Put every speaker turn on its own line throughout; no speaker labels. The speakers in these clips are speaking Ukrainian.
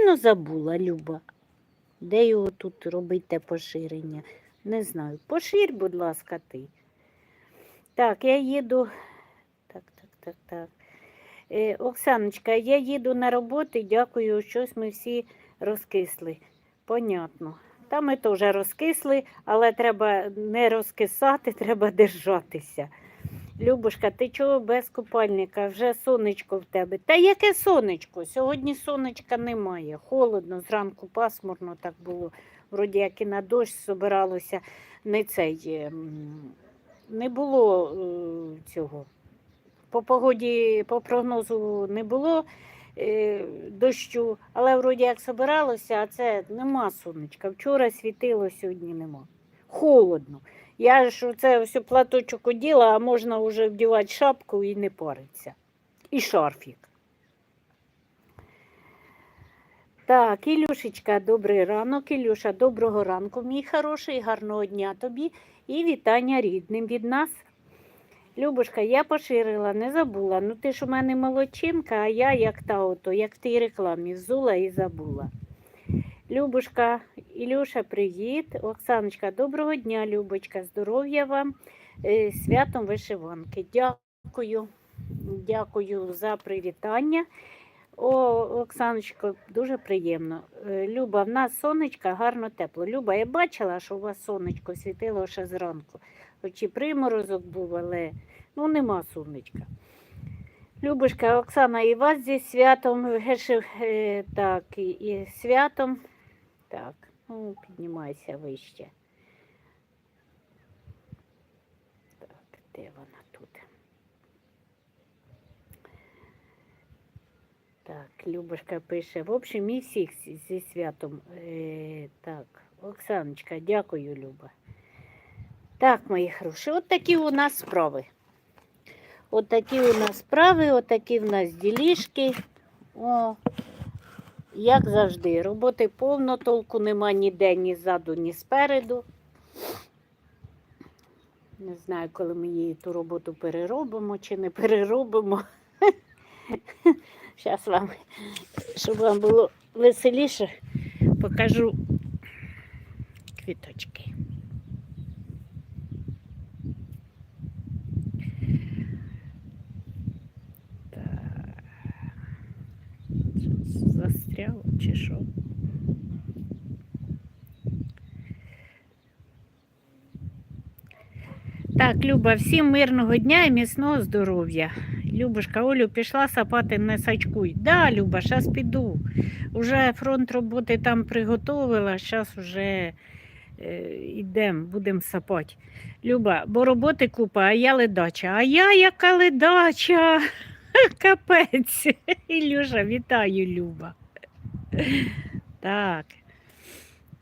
Напевно, забула, Люба. Де його тут робити поширення? Не знаю. Поширь, будь ласка, ти. Так, я їду. Так, так, так, так. Е, Оксаночка, я їду на роботу, дякую, щось ми всі розкисли. Понятно. Та ми теж розкисли, але треба не розкисати, треба держатися. Любушка, ти чого без купальника? Вже сонечко в тебе. Та яке сонечко? Сьогодні сонечка немає. Холодно, зранку пасмурно так було. Вроді як і на дощ собиралося. Не цей, не було е, цього. По погоді, по прогнозу не було е, дощу, але вроді як собиралося, а це нема сонечка. Вчора світило, сьогодні нема. Холодно. Я ж оце ось платочок оділа, а можна вже вдівати шапку і не париться. І шарфік. Так, Ілюшечка, добрий ранок. Ілюша, доброго ранку, мій хороший, гарного дня тобі і вітання рідним від нас. Любушка, я поширила, не забула. Ну ти ж у мене молодчинка, а я як та ото, як в тій рекламі, взула і забула. Любушка, Ілюша, привіт. Оксаночка, доброго дня, Любочка, здоров'я вам, е, святом вишиванки. Дякую, дякую за привітання. О, Оксаночко, дуже приємно. Е, Люба, в нас сонечка гарно тепло. Люба, я бачила, що у вас сонечко світило ще зранку. Хоч і приморозок був, але ну, нема сонечка. Любушка, Оксана, і вас зі святом е, так, і, і святом. Так, ну, піднімайся вище. Так, де вона тут? Так, Любушка пише. В общем, і всіх зі- святом. Е, так, Оксаночка, дякую, Люба. Так, мої хороші, от такі у нас справи. От такі у нас справи, от такі в нас ділішки. О, як завжди, роботи повно, толку нема ніде, ні ззаду, ні спереду. Не знаю, коли ми її ту роботу переробимо чи не переробимо. Зараз вам, щоб вам було веселіше, покажу квіточки. Так. Щось Застряло чи що? Так, Люба, всім мирного дня і міцного здоров'я. Любушка, Олю, пішла сапати не сачкуй. Да, Люба, зараз піду. Уже фронт роботи там приготовила, зараз вже е, йдемо, будемо сапати. Люба, бо роботи купа, а я ледача. А я яка ледача. Капець. Ілюша, вітаю, Люба. Так.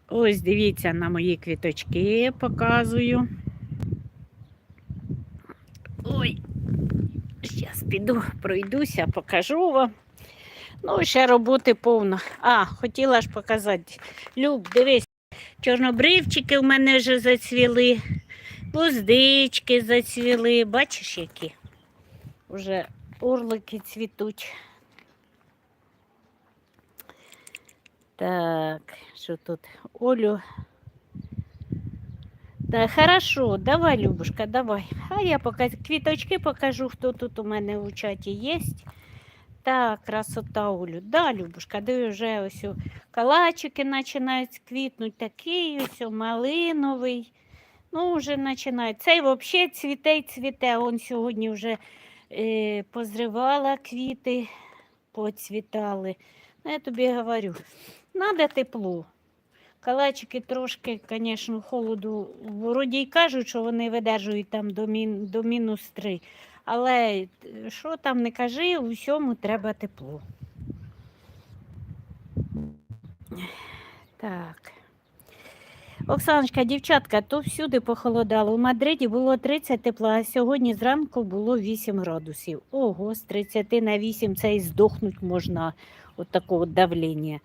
Ось дивіться на мої квіточки, показую. Ой, зараз піду, пройдуся, покажу вам. Ну, ще роботи повно. А, хотіла ж показати. Люб, дивись, чорнобривчики в мене вже зацвіли, гвоздички зацвіли. Бачиш, які? Уже орлики цвітуть. Так, що тут? Олю. Да, хорошо, давай, Любушка, давай. А я пока квіточки покажу, хто тут у мене у чаті є. Так, красота Олю. Да, Любушка, диви вже ось калачики починають квітнути, такий ось о, малиновий. Ну, вже починає. Цей взагалі цвіте й цвіте. Он сьогодні вже е, позривала квіти, поцвітали. Ну, я тобі говорю, треба тепло. Калачики трошки, звісно, холоду. Вроді й кажуть, що вони видержують там до, мін, до мінус 3. Але е, що там не кажи, у всьому треба тепло. Так. Оксаночка, дівчатка, то всюди похолодало. У Мадриді було 30 тепла, а сьогодні зранку було 8 градусів. Ого, з 30 на 8 це і здохнуть можна от такого давлення.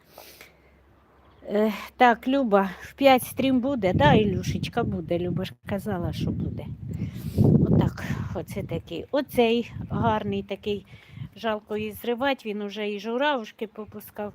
Е, так, Люба, в 5 стрім буде, да, Ілюшечка буде. Люба ж казала, що буде. Отак, оце такий. Оцей гарний такий. Жалко її зривати, він уже і журавушки попускав.